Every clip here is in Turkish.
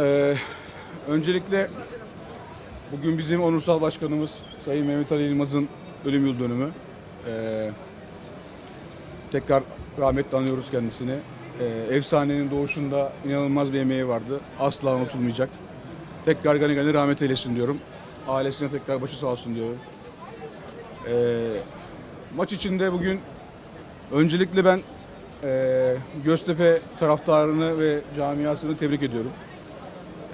Ee, öncelikle bugün bizim onursal başkanımız Sayın Mehmet Ali Yılmaz'ın ölüm yıl dönümü. Ee, tekrar rahmetle anıyoruz kendisini. Ee, efsanenin doğuşunda inanılmaz bir emeği vardı. Asla unutulmayacak. Tekrar gani gani rahmet eylesin diyorum. Ailesine tekrar başı sağ olsun diyorum. Ee, maç içinde bugün öncelikle ben e, Göztepe taraftarını ve camiasını tebrik ediyorum.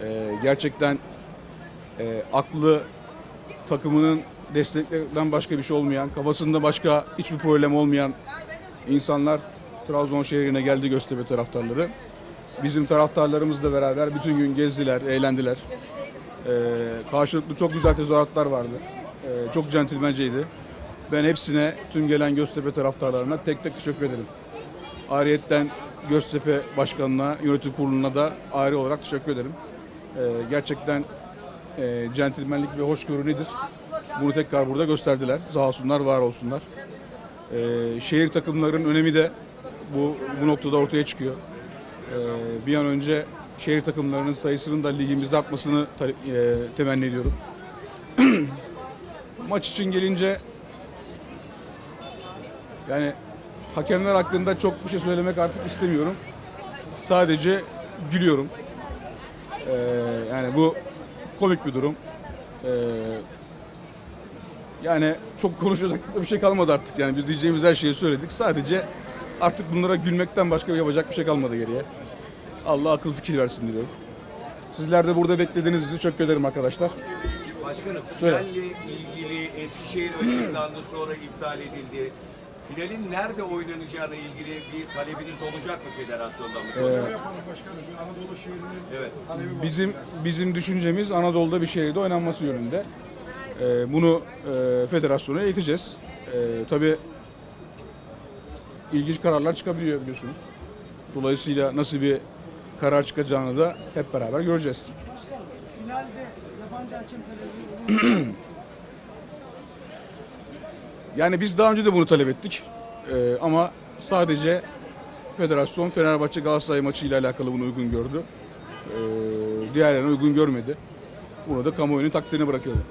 Ee, gerçekten e, aklı takımının desteklerden başka bir şey olmayan, kafasında başka hiçbir problem olmayan insanlar Trabzon şehrine geldi Göztepe taraftarları. Bizim taraftarlarımızla beraber bütün gün gezdiler, eğlendiler. Ee, karşılıklı çok güzel tezahüratlar vardı. Ee, çok centilmenceydi. Ben hepsine, tüm gelen Göztepe taraftarlarına tek tek teşekkür ederim. Ayrıyetten Göztepe Başkanı'na, yönetim kuruluna da ayrı olarak teşekkür ederim. Ee, gerçekten e, centilmenlik ve hoşgörü nedir? Bunu tekrar burada gösterdiler. Sağ olsunlar, var olsunlar. Ee, şehir takımlarının önemi de bu, bu noktada ortaya çıkıyor. Ee, bir an önce şehir takımlarının sayısının da ligimizde artmasını talep- e, temenni ediyorum. Maç için gelince yani hakemler hakkında çok bir şey söylemek artık istemiyorum. Sadece gülüyorum. Ee, yani bu komik bir durum. Ee, yani çok konuşacak bir şey kalmadı artık. Yani biz diyeceğimiz her şeyi söyledik. Sadece artık bunlara gülmekten başka yapacak bir şey kalmadı geriye. Allah akıl fikir versin diyorum. Sizler de burada beklediğiniz için çok ederim arkadaşlar. Başkanım, Söyle. finalle ilgili Eskişehir açıklandı sonra iptal edildi. Finalin nerede oynanacağına ilgili bir talebiniz olacak mı federasyondan? bu konuda? yapalım başkanım. Bir Anadolu şehrinin Evet. talebi var. Bizim bizim düşüncemiz Anadolu'da bir şehirde oynanması yönünde. Ee, bunu e, federasyona eğiteceğiz. Ee, tabii ilginç kararlar çıkabiliyor biliyorsunuz. Dolayısıyla nasıl bir karar çıkacağını da hep beraber göreceğiz. Finalde yabancı hakem? Yani biz daha önce de bunu talep ettik. Ee, ama sadece federasyon Fenerbahçe Galatasaray maçıyla alakalı bunu uygun gördü. Ee, diğerlerine uygun görmedi. Bunu da kamuoyunun takdirine bırakıyorum.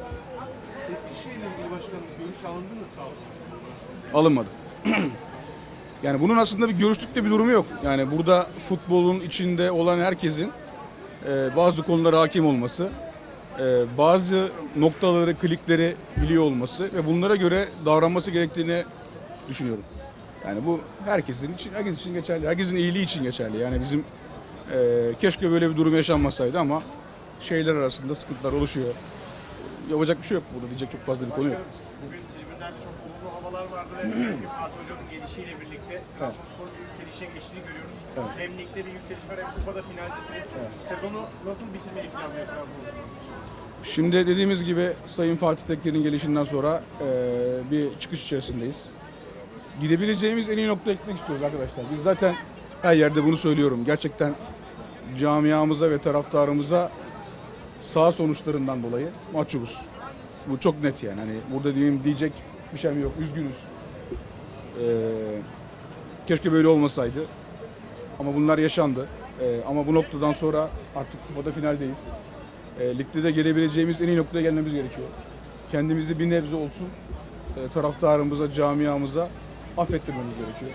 Eskişehir'le ilgili başkanım görüş alındı mı sağ olsun? alınmadı. yani bunun aslında bir görüşlükte bir durumu yok. Yani burada futbolun içinde olan herkesin e, bazı konulara hakim olması, e, bazı noktaları, klikleri biliyor olması ve bunlara göre davranması gerektiğini düşünüyorum. Yani bu herkesin için, herkes için geçerli, herkesin iyiliği için geçerli. Yani bizim e, keşke böyle bir durum yaşanmasaydı ama şeyler arasında sıkıntılar oluşuyor. Yapacak bir şey yok burada diyecek çok fazla bir konu yok. Tribünlerde çok olumlu havalar vardı ve özellikle Fatih Hoca'nın gelişiyle birlikte Trabzonspor'un yükselişe geçtiğini görüyoruz. Hem ligde bir yükseliş var hem kupada finaldesiniz. Sezonu nasıl bitirmeyi planlıyor Trabzonspor? Şimdi dediğimiz gibi Sayın Fatih Tekke'nin gelişinden sonra eee, bir çıkış içerisindeyiz. Gidebileceğimiz en iyi noktaya gitmek istiyoruz arkadaşlar. Biz zaten her yerde bunu söylüyorum. Gerçekten camiamıza ve taraftarımıza sağ sonuçlarından dolayı mahcubuz. Bu çok net yani. Hani burada diyeyim diyecek bir şeyim yok. Üzgünüz. Eee, keşke böyle olmasaydı. Ama bunlar yaşandı. Eee, ama bu noktadan sonra artık kupada finaldeyiz. E, ligde de gelebileceğimiz en iyi noktaya gelmemiz gerekiyor. Kendimizi bir nebze olsun e, taraftarımıza, camiamıza affettirmemiz gerekiyor.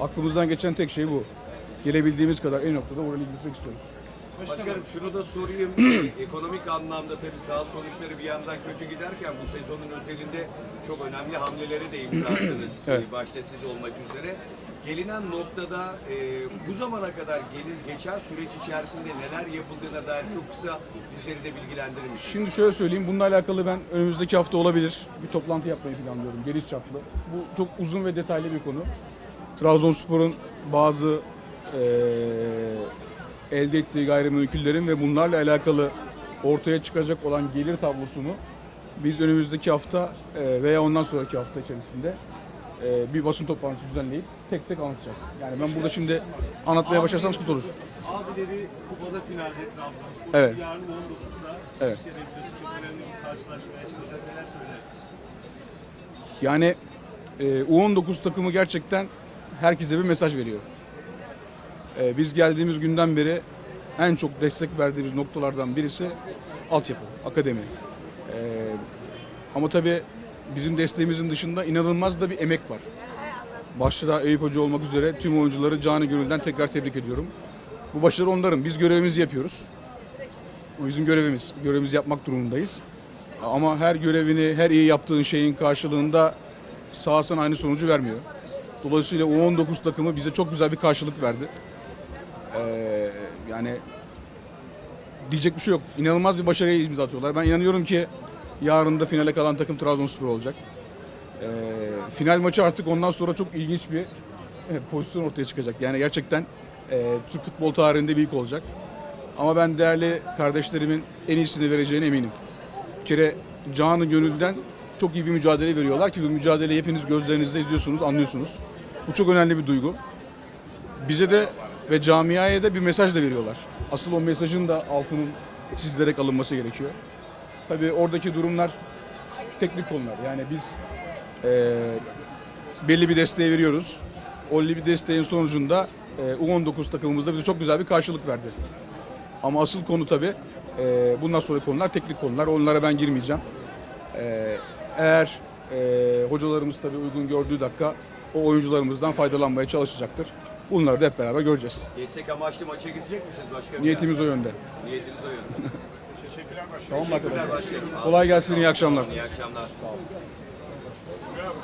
Aklımızdan geçen tek şey bu. Gelebildiğimiz kadar en iyi noktada oraya gitmek istiyoruz. Başkanım şunu da sorayım. Ekonomik anlamda tabii sağ sonuçları bir yandan kötü giderken bu sezonun özelinde çok önemli hamleleri de imza attınız. Evet. Başta siz olmak üzere. Gelinen noktada e, bu zamana kadar gelir geçen süreç içerisinde neler yapıldığına dair çok kısa bizleri de bilgilendirir misiniz? Şimdi şöyle söyleyeyim, bununla alakalı ben önümüzdeki hafta olabilir bir toplantı yapmayı planlıyorum geniş çaplı. Bu çok uzun ve detaylı bir konu. Trabzonspor'un bazı eee, elde ettiği gayrimenkullerin ve bunlarla alakalı ortaya çıkacak olan gelir tablosunu biz önümüzdeki hafta eee, veya ondan sonraki hafta içerisinde eee, bir basın toplantısı düzenleyip tek tek anlatacağız. Yani ben burada şimdi anlatmaya başlarsam sıkıntı olur. Abileri kupada finalde Trabzonspor. Evet. Yarın 19'da Evet. Çok önemli bir karşılaşmaya çıkacak neler söylersiniz? Yani e, U19 takımı gerçekten herkese bir mesaj veriyor. E, biz geldiğimiz günden beri en çok destek verdiğimiz noktalardan birisi altyapı, akademi. E, ama tabii bizim desteğimizin dışında inanılmaz da bir emek var. Başta da Eyüp Hoca olmak üzere tüm oyuncuları canı gönülden tekrar tebrik ediyorum. Bu başarı onların. Biz görevimizi yapıyoruz. Bu bizim görevimiz. Görevimizi yapmak durumundayız. Ama her görevini, her iyi yaptığın şeyin karşılığında sahasına aynı sonucu vermiyor. Dolayısıyla U19 takımı bize çok güzel bir karşılık verdi. Ee, yani diyecek bir şey yok. İnanılmaz bir başarıya imza atıyorlar. Ben inanıyorum ki yarın da finale kalan takım Trabzonspor olacak. Ee, final maçı artık ondan sonra çok ilginç bir e, pozisyon ortaya çıkacak. Yani gerçekten e, Türk futbol tarihinde büyük olacak. Ama ben değerli kardeşlerimin en iyisini vereceğine eminim. Bir kere canı gönülden çok iyi bir mücadele veriyorlar ki bu mücadeleyi hepiniz gözlerinizde izliyorsunuz, anlıyorsunuz. Bu çok önemli bir duygu. Bize de ve camiaya da bir mesaj da veriyorlar. Asıl o mesajın da altının çizilerek alınması gerekiyor. Tabii oradaki durumlar teknik konular. Yani biz eee, belli bir desteği veriyoruz. O bir desteğin sonucunda eee, U19 takımımızda bize çok güzel bir karşılık verdi. Ama asıl konu tabii eee bundan sonra konular teknik konular. Onlara ben girmeyeceğim. Eee, eğer eee, hocalarımız tabii uygun gördüğü dakika o oyuncularımızdan faydalanmaya çalışacaktır. Bunları da hep beraber göreceğiz. Destek amaçlı maça gidecek misiniz başkanım? Niyetimiz o yönde. Niyetiniz o yönde. Teşekkürler başkanım. Tamam arkadaşlar? başkanım. Kolay gelsin, iyi akşamlar. İyi akşamlar. Bravo.